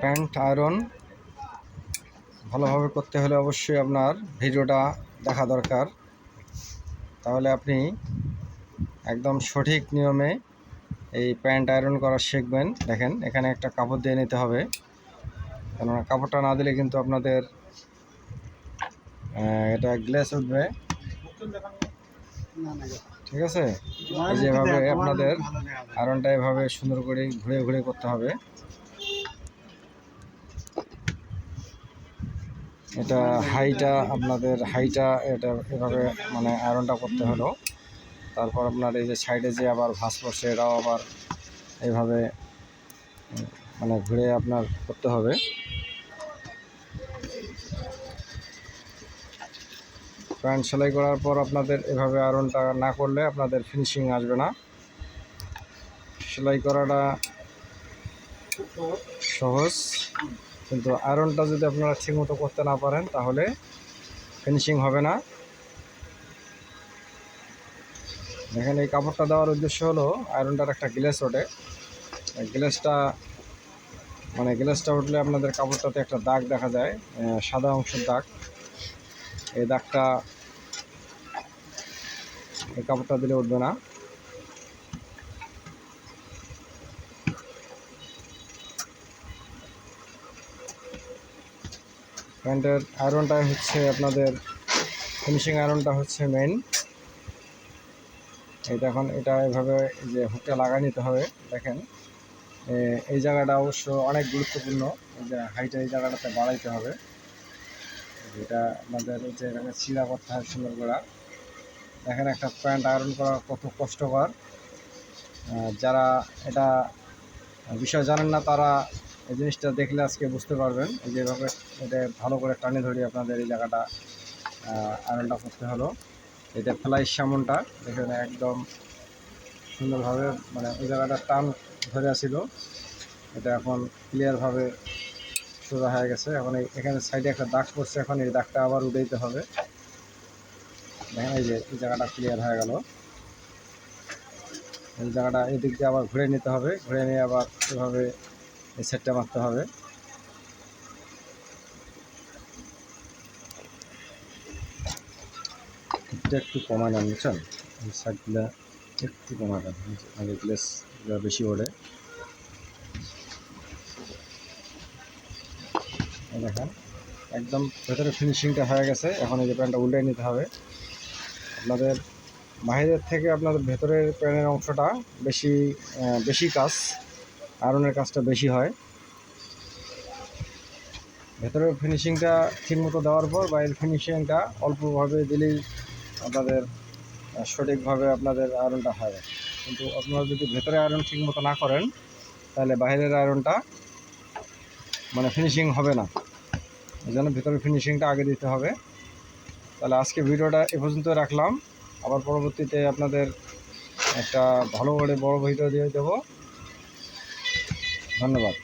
Pant, iron ভালোভাবে করতে হলে অবশ্যই আপনার ভিডিওটা দেখা দরকার। তাহলে আপনি একদম সঠিক নিয়মে এই প্যান্ট, আয়রন করা শিখবেন। দেখেন, এখানে একটা কাপড় দিয়ে নিতে হবে। কেননা কাপড়টা না দিলে কিন্তু আপনাদের এটা গ্লেস উঠবে। ঠিক আছে? যেভাবে আপনাদের আয়রনটা এভাবে সুন্দর করে ঘুরে ঘুরে করতে হবে। এটা হাইটা আপনাদের হাইটা এটা এভাবে মানে আয়রনটা করতে হলো। তারপর আপনার এই যে সাইডে যে আবার ভাঁজ পড়ছে এটাও আবার এইভাবে মানে ঘুরে আপনার করতে হবে। প্যান্ট সেলাই করার পর আপনাদের এভাবে আয়রনটা না করলে আপনাদের ফিনিশিং আসবে না। সেলাই করাটা সহজ। কিন্তু আয়রনটা যদি আপনারা ঠিকমতো করতে না পারেন, তাহলে ফিনিশিং হবে না। দেখেন, এই কাপড়টা দেওয়ার উদ্দেশ্য হলো আয়রনটার একটা গ্লেস ওঠে। গ্লেসটা মানে গ্লেসটা উঠলে আপনাদের কাপড়টাতে একটা দাগ দেখা যায় সাদা অংশের দাগ। এই দাগটা এই কাপড়টা দিলে উঠবে না। প্যান্টের আয়রনটা হচ্ছে আপনাদের ফিনিশিং আয়রনটা হচ্ছে মেন এটা এখন এটা এভাবে যে হুকটা লাগা নিতে হবে, দেখেন। এই জায়গাটা অবশ্য অনেক গুরুত্বপূর্ণ যে হাইটা এই জায়গাটাতে বাড়াইতে হবে। এটা আমাদের যে এখানে চিরা করতে হয় সুন্দর করে। দেখেন একটা প্যান্ট আয়রন করা কত কষ্টকর। যারা এটা বিষয় জানেন না, তারা এই জিনিসটা দেখলে আজকে বুঝতে পারবেন। এই যেভাবে এটা ভালো করে টানে ধরে আপনাদের এই জায়গাটা আয়রনটা করতে হলো। এটা ফ্লাই সামনটা, এখানে একদম সুন্দরভাবে মানে ওই জায়গাটা টান ধরে আছিল। এটা এখন ক্লিয়ারভাবে সোজা হয়ে গেছে। এখন এই- এখানে সাইডে একটা দাগ পড়ছে, এখন এই দাগটা আবার উঠে দিতে হবে। দেখেন এই যে, এই জায়গাটা ক্লিয়ার হয়ে গেল। জায়গাটা এদিক দিয়ে আবার ঘুরে নিতে হবে। ঘুরে নিয়ে আবার এভাবে এই সেটটা মারতে হবে। একটু কমায় নেন, বুঝছেন? এই সাইডগুলো একটু কমায় নেন আগে গ্লেসগুলো বেশি ওড়ে। দেখেন, একদম ভেতরে ফিনিশিংটা হয়ে গেছে। এখন এই যে প্যান্টটা উল্টে নিতে হবে। আপনাদের বাইরের থেকে আপনাদের ভেতরের প্যানের অংশটা বেশি বেশি কাজ, আয়রনের কাজটা বেশি হয়। ভেতরের ফিনিশিংটা ঠিকমতো দেওয়ার পর বাইরের ফিনিশিংটা অল্পভাবে দিলেই আপনাদের সঠিকভাবে আপনাদের আয়রনটা হয়। কিন্তু আপনারা যদি ভেতরে আয়রন ঠিকমতো না করেন, তাহলে বাইরের আয়রনটা মানে ফিনিশিং হবে না। এই জন্য ভেতরের ফিনিশিংটা আগে দিতে হবে। তাহলে আজকে ভিডিওটা এ পর্যন্ত রাখলাম। আবার পরবর্তীতে আপনাদের একটা ভালো করে বড় ভিডিও দিয়ে দেবো। ধন্যবাদ।